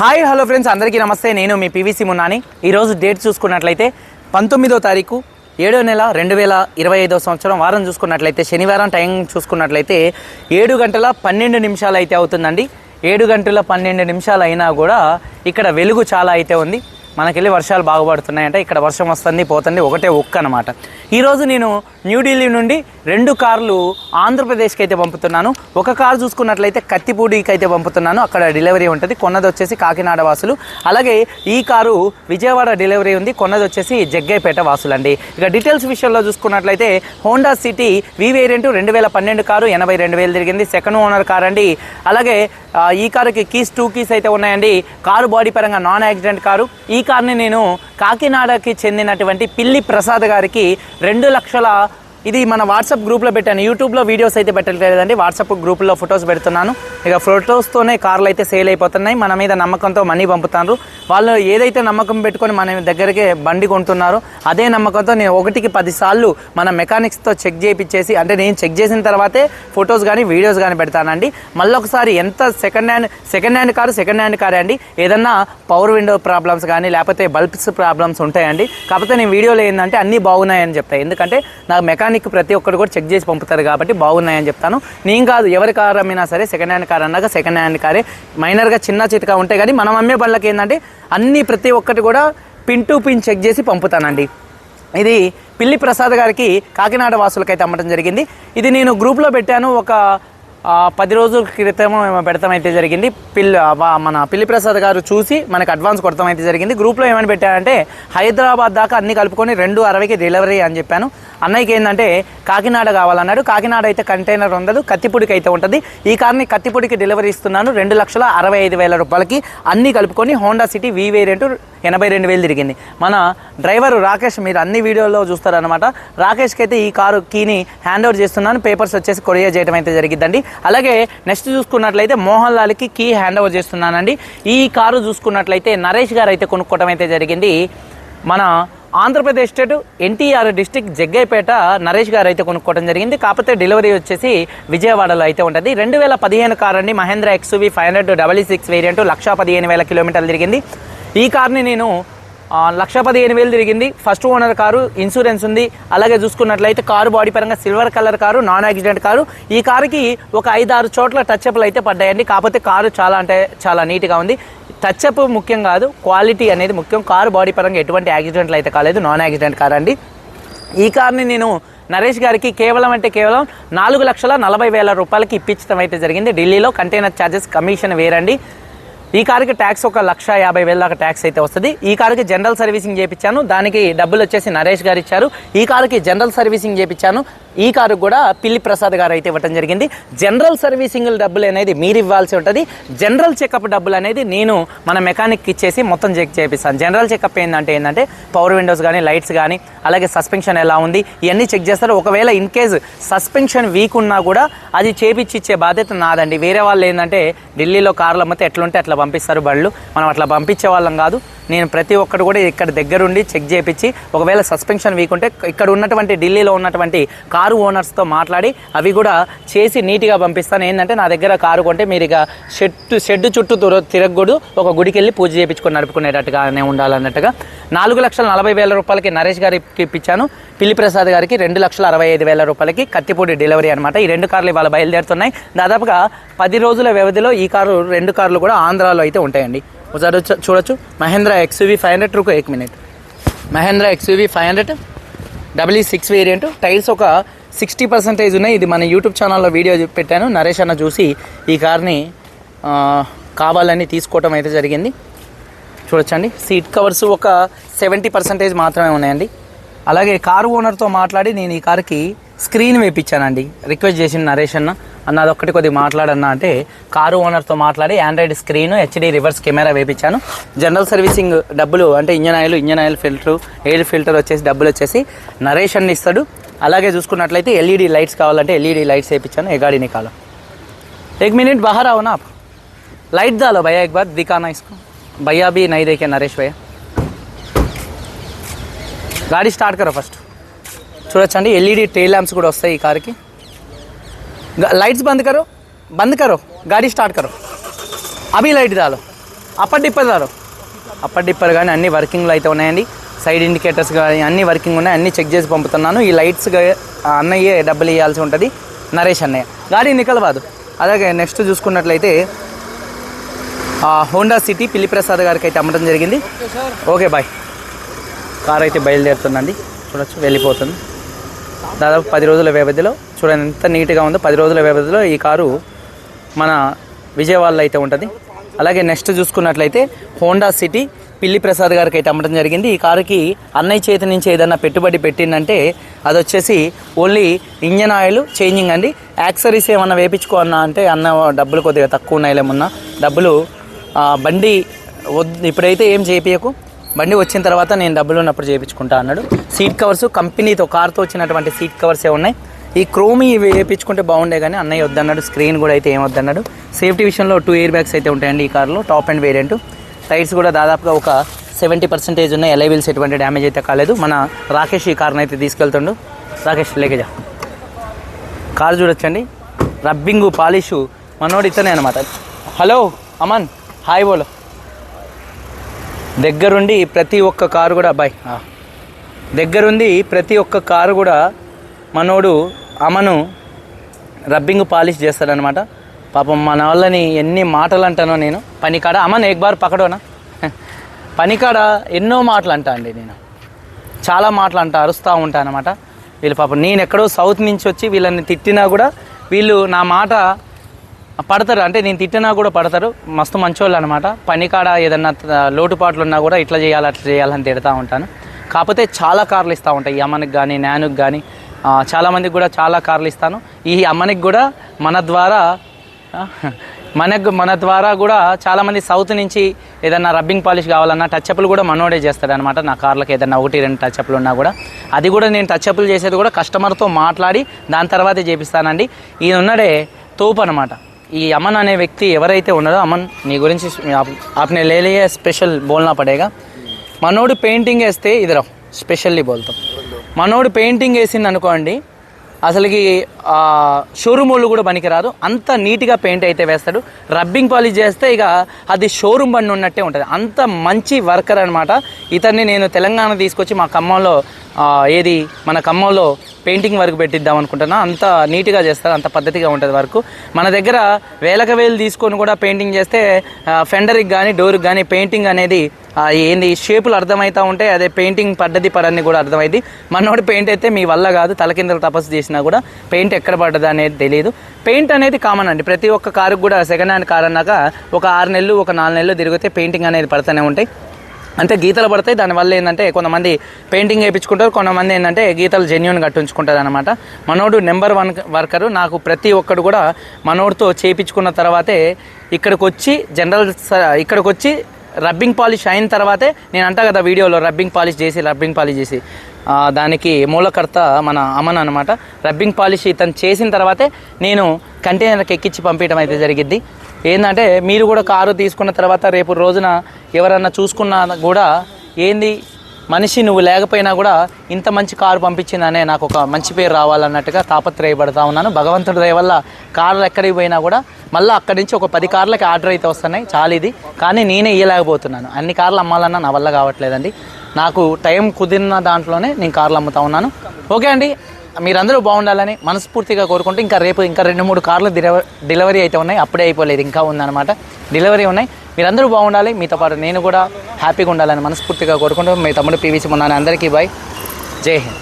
Hi hello friends అందరికీ నమస్తే. నేను మీ పీవీసీ మున్నాని. ఈరోజు డేట్ చూసుకున్నట్లయితే పంతొమ్మిదో తారీఖు ఏడో నెల రెండు వేల ఇరవై ఐదో సంవత్సరం. వారం చూసుకున్నట్లయితే శనివారం టైం చూసుకున్నట్లయితే ఏడు గంటల పన్నెండు నిమిషాలు అయితే అవుతుందండి. ఏడు గంటల పన్నెండు నిమిషాలు అయినా కూడా ఇక్కడ వెలుగు చాలా అయితే ఉంది. మనకెళ్ళి వర్షాలు బాగుపడుతున్నాయంటే ఇక్కడ వర్షం వస్తుంది పోతుంది ఒకటే ఒక్క అనమాట ఈరోజు నేను న్యూఢిల్లీ నుండి రెండు కార్లు ఆంధ్రప్రదేశ్కి అయితే పంపుతున్నాను. ఒక కారు చూసుకున్నట్లయితే కత్తిపూడికి అయితే పంపుతున్నాను. అక్కడ డెలివరీ ఉంటుంది కొన్నది వచ్చేసి కాకినాడ వాసులు. అలాగే ఈ కారు విజయవాడ డెలివరీ ఉంది కొన్నది వచ్చేసి జగ్గైపేట వాసులు అండి ఇక డీటెయిల్స్ విషయంలో చూసుకున్నట్లయితే హోండా సిటీ వి వేరియంట్ రెండు వేల పన్నెండు కారు ఎనభై రెండు వేలు తిరిగింది. సెకండ్ ఓనర్ కార్ అండి అలాగే ఈ కారుకి కీస్ టూ కీస్ అయితే ఉన్నాయండి. కారు బాడీ పరంగా నాన్ యాక్సిడెంట్ కారు. ఈ కార్ని నేను కాకినాడకి చెందినటువంటి పిల్లి ప్రసాద్ గారికి రెండు లక్షల ఇది మన వాట్సాప్ గ్రూప్లో పెట్టాను. యూట్యూబ్లో వీడియోస్ అయితే పెట్టలేదండి వాట్సాప్ గ్రూప్లో ఫొటోస్ పెడుతున్నాను. ఇక ఫొటోస్తోనే కార్లు అయితే సేల్ అయిపోతున్నాయి. మన మీద నమ్మకంతో మనీ పంపుతారు వాళ్ళు ఏదైతే నమ్మకం పెట్టుకొని మన దగ్గరికి బండి కొంటున్నారో అదే నమ్మకంతో నేను ఒకటికి పదిసార్లు మన మెకానిక్స్తో చెక్ చేయించేసి అంటే నేను చెక్ చేసిన తర్వాతే ఫొటోస్ కానీ వీడియోస్ కానీ పెడతానండి. మళ్ళీ ఒకసారి ఎంత second hand second hand car second hand కారే అండి. ఏదన్నా పవర్ విండో ప్రాబ్లమ్స్ కానీ లేకపోతే బల్బ్స్ ప్రాబ్లమ్స్ ఉంటాయండి. కాకపోతే నేను వీడియోలో ఏంటంటే అన్నీ బాగున్నాయని చెప్తాను ఎందుకంటే నాకు మెకానిక్ ప్రతి ఒక్కరు కూడా చెక్ చేసి పంపుతారు కాబట్టి బాగున్నాయని చెప్తాను. నేను కాదు ఎవరి కారు అమ్మినా సరే సెకండ్ హ్యాండ్ కార్ అన్నాక సెకండ్ హ్యాండ్ కారే. మైనర్గా చిన్న చితకా ఉంటాయి కానీ మనం అమ్మే బండ్లకి ఏంటంటే అన్ని ప్రతి ఒక్కటి కూడా పిన్ టు పిన్ చెక్ చేసి పంపుతానండి. ఇది పిల్లి ప్రసాద్ గారికి కాకినాడ వాసులకైతే అమ్మటం జరిగింది. ఇది నేను గ్రూప్లో పెట్టాను. ఒక పది రోజుల క్రితం పెడతాం అయితే జరిగింది. పిల్ల మన పిల్లి ప్రసాద్ గారు చూసి మనకు అడ్వాన్స్ కొడతాం అయితే జరిగింది. గ్రూప్లో ఏమని పెట్టానంటే హైదరాబాద్ దాకా అన్ని కలుపుకొని రెండు అరవైకి డెలివరీ అని చెప్పాను. అన్నయ్యకి ఏంటంటే కాకినాడ కావాలన్నాడు. కాకినాడ అయితే కంటైనర్ ఉండదు కత్తిపూడికి అయితే ఉంటుంది. ఈ కార్ని కత్తిపూడికి డెలివరీ ఇస్తున్నాను. రెండు లక్షల అరవై ఐదు వేల రూపాయలకి అన్నీ కలుపుకొని హోండా సిటీ వి వేరియంట్ ఎనభై రెండు వేలు తిరిగింది. మన డ్రైవర్ రాకేష్ మీరు అన్ని వీడియోలో చూస్తారనమాట రాకేష్కి అయితే ఈ కారు కీని హ్యాండ్ ఓవర్ చేస్తున్నాను. పేపర్స్ వచ్చేసి కొరియర్ చేయడం అయితే జరిగిద్దండి. అలాగే నెక్స్ట్ చూసుకున్నట్లయితే మోహన్ లాల్కి కీ హ్యాండ్ ఓవర్ చేస్తున్నానండి. ఈ కారు చూసుకున్నట్లయితే నరేష్ గారు అయితే కొనుక్కోవడం అయితే జరిగింది. మన ఆంధ్రప్రదేశ్ స్టేట్ ఎన్టీఆర్ డిస్టిక్ జగ్గైపేట నరేష్ గారు అయితే కొనుక్కోవడం జరిగింది. కాకపోతే డెలివరీ వచ్చేసి విజయవాడలో అయితే ఉంటుంది. రెండు వేల పదిహేను కార్ అండి Mahindra XUV five hundred double six variant లక్షా పదిహేను వేల కిలోమీటర్లు తిరిగింది. ఈ కార్ని నేను లక్ష పదిహేను వేలు తిరిగింది. ఫస్ట్ ఓనర్ కారు ఇన్సూరెన్స్ ఉంది. అలాగే చూసుకున్నట్లయితే కారు బాడీ పరంగా silver colour car non accident car. ఈ కారుకి ఒక ఐదు ఆరు చోట్ల టచ్అప్లు అయితే పడ్డాయండి. కాకపోతే కారు చాలా అంటే చాలా నీట్గా ఉంది. టచ్అప్ ముఖ్యం కాదు క్వాలిటీ అనేది ముఖ్యం. కారు బాడీ పరంగా ఎటువంటి యాక్సిడెంట్లు అయితే కాలేదు. నాన్ యాక్సిడెంట్ కార్ అండి ఈ కార్ని నేను నరేష్ గారికి కేవలం అంటే కేవలం నాలుగు లక్షల నలభై వేల రూపాయలకి ఇప్పించడం అయితే జరిగింది. ఢిల్లీలో కంటైనర్ ఛార్జెస్ కమిషన్ వేరండి. ఈ కారుకి ట్యాక్స్ ఒక లక్ష యాభై వేల దాకా ట్యాక్స్ అయితే వస్తుంది. ఈ కారుకి జనరల్ సర్వీసింగ్ చేయించాను దానికి డబ్బులు వచ్చేసి నరేష్ గారు ఇచ్చారు. ఈ కారుకి జనరల్ సర్వీసింగ్ చేయించాను ఈ కారు కూడా పిల్లి ప్రసాద్ గారు అయితే ఇవ్వటం జరిగింది. జనరల్ సర్వీసింగ్ డబ్బులు అనేది మీరు ఇవ్వాల్సి ఉంటుంది. జనరల్ చెకప్ డబ్బులు అనేది నేను మన మెకానిక్ ఇచ్చేసి మొత్తం చెక్ చేపిస్తాను. జనరల్ చెకప్ ఏంటంటే ఏంటంటే పవర్ విండోస్ కానీ లైట్స్ కానీ అలాగే సస్పెన్షన్ ఎలా ఉంది ఇవన్నీ చెక్ చేస్తారు. ఒకవేళ ఇన్ కేస్ సస్పెన్షన్ వీక్ ఉన్నా కూడా అది చేపిచ్చి ఇచ్చే బాధ్యత నాదండి. వేరే వాళ్ళు ఏంటంటే ఢిల్లీలో కార్లు అమ్మితే ఎట్లుంటే అట్లా పంపిస్తారు బళ్ళు. మనం అట్లా పంపించే వాళ్ళం కాదు. నేను ప్రతి ఒక్కరు కూడా ఇక్కడ దగ్గరుండి చెక్ చేపించి ఒకవేళ సస్పెన్షన్ వీక్ ఉంటే ఇక్కడ ఉన్నటువంటి ఢిల్లీలో ఉన్నటువంటి కారు ఓనర్స్తో మాట్లాడి అవి కూడా చేసి నీట్గా పంపిస్తాను. ఏంటంటే నా దగ్గర కారు కొంటే మీరు ఇక షెడ్ షెడ్ చుట్టూ తిరగకూడదు. ఒక గుడికి వెళ్ళి పూజ చేయించుకొని నడుపుకునేటట్టుగానే ఉండాలన్నట్టుగా. నాలుగు లక్షల నలభై వేల రూపాయలకి నరేష్ గారికి ఇప్పించాను. పిల్లి ప్రసాద్ గారికి రెండు లక్షల అరవై ఐదు వేల రూపాయలకి కత్తిపూడి డెలివరీ అనమాట ఈ రెండు కార్లు ఇవాళ బయలుదేరుతున్నాయి. దాదాపుగా పది రోజుల వ్యవధిలో ఈ కారు రెండు కార్లు కూడా ఆంధ్రాలో అయితే ఉంటాయండి. ఒకసారి చూడొచ్చు మహేంద్ర ఎక్స్యూవీ ఫైవ్ హండ్రెడ్ రుకో ఎక్ minute Mahindra XUV five hundred W six variant tyres ఒక సిక్స్టీ పర్సెంటేజ్ ఉన్నాయి ఇది మన యూట్యూబ్ ఛానల్లో వీడియో పెట్టాను నరేష్ అన్న చూసి ఈ కార్ని కావాలని తీసుకోవటం అయితే జరిగింది. చూడొచ్చండి. సీట్ కవర్స్ ఒక సెవెంటీ పర్సెంటేజ్ మాత్రమే ఉన్నాయండి. అలాగే కారు ఓనర్తో మాట్లాడి నేను ఈ కార్కి స్క్రీన్ వేయించానండి రిక్వెస్ట్ చేసింది నరేష్ అన్న అన్న అదొక్కటి కొద్దిగా మాట్లాడన్నా అంటే కారు ఓనర్తో మాట్లాడి Android screen HD reverse camera వేయించాను జనరల్ సర్వీసింగ్ డబ్బులు అంటే engine oil engine oil filter air filter వచ్చేసి డబ్బులు వచ్చేసి నరేష్ అన్న ఇస్తాడు అలాగే చూసుకున్నట్లయితే ఎల్ఈడి లైట్స్ కావాలంటే ఎల్ఈడి లైట్స్ వేయించాను ఏ गाड़ी निकालो एक मिनट बाहर आओ ना आप लाइट डालो भैया एक बार दिखाना इसको भैया भी नहीं देखे नरेश भैया गाड़ी स्टार्ट करो ఫస్ట్ చూడొచ్చండి ఎల్ఈడి టైల్ ల్యాంప్స్ కూడా వస్తాయి ఈ కార్కి లైట్స్ బంద్ కరో బంద్ కరో గాడి స్టార్ట్ కరో. అభి లైట్ डालो upper dipper sir upper dipper కానీ అన్ని వర్కింగ్లో అయితే ఉన్నాయండి. సైడ్ ఇండికేటర్స్ కానీ అన్ని వర్కింగ్ ఉన్నాయి అన్ని చెక్ చేసి పంపుతున్నాను. ఈ లైట్స్ అన్నయ్యే డబ్బులు ఇవ్వాల్సి ఉంటుంది నరేష్ అన్నయ్య. గాడి నికలబాదు అలాగే నెక్స్ట్ చూసుకున్నట్లయితే హోండా సిటీ పిల్లి ప్రసాద్ గారికి అయితే అమ్మడం జరిగింది. Okay bye. కార్ అయితే బయలుదేరుతుందండి. చూడొచ్చు వెళ్ళిపోతుంది. దాదాపు పది రోజుల వ్యవధిలో చూడండి ఎంత నీట్గా ఉందో పది రోజుల వ్యవధిలో ఈ కారు మన విజయవాడలో అయితే ఉంటుంది. అలాగే నెక్స్ట్ చూసుకున్నట్లయితే హోండా సిటీ పిల్లి ప్రసాద్ గారికి అయితే అమ్మడం జరిగింది. ఈ కారుకి అన్నయ్య చేతి నుంచి ఏదైనా పెట్టుబడి పెట్టిందంటే అది వచ్చేసి ఓన్లీ ఇంజన్ ఆయిల్ చేంజింగ్ అండి. యాక్సరీస్ ఏమన్నా వేపించుకో అన్నా అంటే అన్న డబ్బులు కొద్దిగా తక్కువ ఉన్నాయిలేమన్నా డబ్బులు బండి వద్దు ఇప్పుడైతే ఏం చేపియకు? బండి వచ్చిన తర్వాత నేను డబ్బులు ఉన్నప్పుడు చేయించుకుంటా అన్నాడు. సీట్ కవర్స్ కంపెనీతో కార్తో వచ్చినటువంటి సీట్ కవర్సే ఉన్నాయి. ఈ క్రోమ్ ఇవి వేయించుకుంటే బాగుండే కానీ అన్నయ్య వద్దన్నాడు. స్క్రీన్ కూడా అయితే ఏం వద్దన్నాడు. సేఫ్టీ విషయంలో టూ ఇయర్ బ్యాగ్స్ అయితే ఉంటాయండి ఈ కార్లో. Top and variant. టైర్స్ కూడా దాదాపుగా ఒక సెవెంటీ పర్సెంటేజ్ ఉన్నాయి. ఎలైవిల్స్ ఎటువంటి డ్యామేజ్ అయితే కాలేదు. మన రాకేష్ ఈ కార్ని అయితే తీసుకెళ్తుండు. రాకేష్ లేకజా కార్ చూడొచ్చండి. రబ్బింగు పాలిషు మనోడు ఇతనే అనమాట హలో అమన్. హాయ్ బోలో. దగ్గరుండి ప్రతి ఒక్క కారు కూడా బాయ్. దగ్గరుండి ప్రతి ఒక్క కారు కూడా మనోడు అమను రబ్బింగ్ పాలిష్ చేస్తాడనమాట పాపం మన వాళ్ళని ఎన్ని మాటలు అంటానో నేను. పనికాడ అమన్ ఎక్బార్ పకడోనా? పనికాడ ఎన్నో మాటలు అంటా అండి నేను. చాలా మాటలు అంటా అరుస్తూ ఉంటానమాట వీళ్ళు పాపం నేను ఎక్కడో సౌత్ నుంచి వచ్చి వీళ్ళని తిట్టినా కూడా వీళ్ళు నా మాట పడతారు. అంటే నేను తిట్టినా కూడా పడతారు. మస్తు మంచోళ్ళు అనమాట పనికాడ ఏదన్నా లోటుపాట్లు ఉన్నా కూడా ఇట్లా చేయాలి అట్లా చేయాలని తిడతా ఉంటాను. కాకపోతే చాలా కార్లు ఇస్తూ ఉంటాయి. ఈ అమ్మనికి కానీ నానుకి కానీ చాలామందికి కూడా చాలా కార్లు ఇస్తాను. ఈ అమ్మనికి కూడా మన ద్వారా మనకు మన ద్వారా కూడా చాలామంది సౌత్ నుంచి ఏదన్నా రబ్బింగ్ పాలిష్ కావాలన్నా టచ్అప్లు కూడా మనోడే చేస్తాడనమాట నా కార్లకు ఏదన్నా ఒకటి రెండు టచ్అప్లు ఉన్నా కూడా. అది కూడా నేను టచ్అప్లు చేసేది కూడా కస్టమర్తో మాట్లాడి దాని తర్వాతే చేపిస్తానండి. ఈయన ఉన్నాడే తోపు అనమాట ఈ అమన్ అనే వ్యక్తి ఎవరైతే ఉన్నారో అమన్ నీ గురించి ఆపనే ఆప్నే స్పెషల్ బోల్నా పడేగా. మనోడు పెయింటింగ్ వేస్తే ఇదిరా స్పెషల్లీ బోల్తాం. మనోడు పెయింటింగ్ వేసింది అనుకోండి అసలుకి షోరూమ్ వాళ్ళు కూడా పనికిరాదు. అంత నీట్గా పెయింట్ అయితే వేస్తాడు. రబ్బింగ్ పాలిష్ చేస్తే ఇక అది షోరూమ్ బండి ఉన్నట్టే ఉంటుంది. అంత మంచి వర్కర్ అనమాట ఇతన్ని నేను తెలంగాణ తీసుకొచ్చి మా ఖమ్మంలో ఏది మన ఖమ్మంలో పెయింటింగ్ వర్క్ పెట్టిద్దాం అనుకుంటున్నా. అంత నీట్గా చేస్తారు. అంత పద్ధతిగా ఉంటుంది వర్క్ మన దగ్గర వేలకు వేలు తీసుకొని కూడా పెయింటింగ్ చేస్తే ఫెండర్కి కానీ డోర్కి కానీ పెయింటింగ్ అనేది ఏంది షేపులు అర్థమవుతూ ఉంటాయి అదే పెయింటింగ్ పడ్డది పడని కూడా అర్థమైంది మనోడు పెయింట్ అయితే మీ వల్ల కాదు తలకిందలు తపస్సు చేసినా కూడా పెయింట్ ఎక్కడ పడ్డది అనేది తెలియదు పెయింట్ అనేది కామన్ అండి. ప్రతి ఒక్క కారుకు కూడా సెకండ్ హ్యాండ్ కార్ అన్నాక ఒక ఆరు నెలలు ఒక నాలుగు నెలలు తిరిగితే పెయింటింగ్ అనేది పడుతూనే ఉంటాయి. అంటే గీతలు పడతాయి. దానివల్ల ఏంటంటే కొంతమంది పెయింటింగ్ వేయించుకుంటారు కొంతమంది ఏంటంటే గీతలు జెన్యున్ కట్టించుకుంటారు అనమాట మనోడు నెంబర్ వన్ వర్కరు. నాకు ప్రతి ఒక్కడు కూడా మనోడితో చేయించుకున్న తర్వాతే ఇక్కడికి వచ్చి జనరల్ స- ఇక్కడికి వచ్చి రబ్బింగ్ పాలిష్ అయిన తర్వాతే నేను అంటా కదా వీడియోలో రబ్బింగ్ పాలిష్ చేసి రబ్బింగ్ పాలిష్ చేసి. దానికి మూలకర్త మన అమన్ అనమాట రబ్బింగ్ పాలిష్ ఇతను చేసిన తర్వాతే నేను కంటైనర్కి ఎక్కించి పంపించడం అయితే జరిగింది ఏంటంటే మీరు కూడా కారు తీసుకున్న తర్వాత రేపు రోజున ఎవరన్నా చూసుకున్నా కూడా ఏంది మనిషి నువ్వు లేకపోయినా కూడా ఇంత మంచి కారు పంపించిందనే నాకు ఒక మంచి పేరు రావాలన్నట్టుగా తాపత్రయపడతా ఉన్నాను. భగవంతుడి దయ వల్ల కార్లు ఎక్కడికి పోయినా కూడా మళ్ళీ అక్కడి నుంచి ఒక పది కార్లకి ఆర్డర్ అయితే వస్తున్నాయి. చాలా ఇది. కానీ నేనే ఇయ్యలేకపోతున్నాను. అన్ని కార్లు అమ్మాలన్నా నా వల్ల కావట్లేదండి. నాకు టైం కుదిరిన దాంట్లోనే నేను కార్లు అమ్ముతా ఉన్నాను. ఓకే అండి. మీరందరూ బాగుండాలని మనస్ఫూర్తిగా కోరుకుంటూ ఇంకా రేపు ఇంకా రెండు మూడు కార్లు డెలివరీ అయితే ఉన్నాయి. అప్పుడే అయిపోలేదు. ఇంకా ఉందన్నమాట. డెలివరీ ఉన్నాయి. మీరందరూ బాగుండాలి మీతో పాటు నేను కూడా హ్యాపీగా ఉండాలని మనస్ఫూర్తిగా కోరుకుంటూ మీ తమ్ముడు పీవీసీ ఉన్నాను అందరికీ బాయ్ జై హింద్.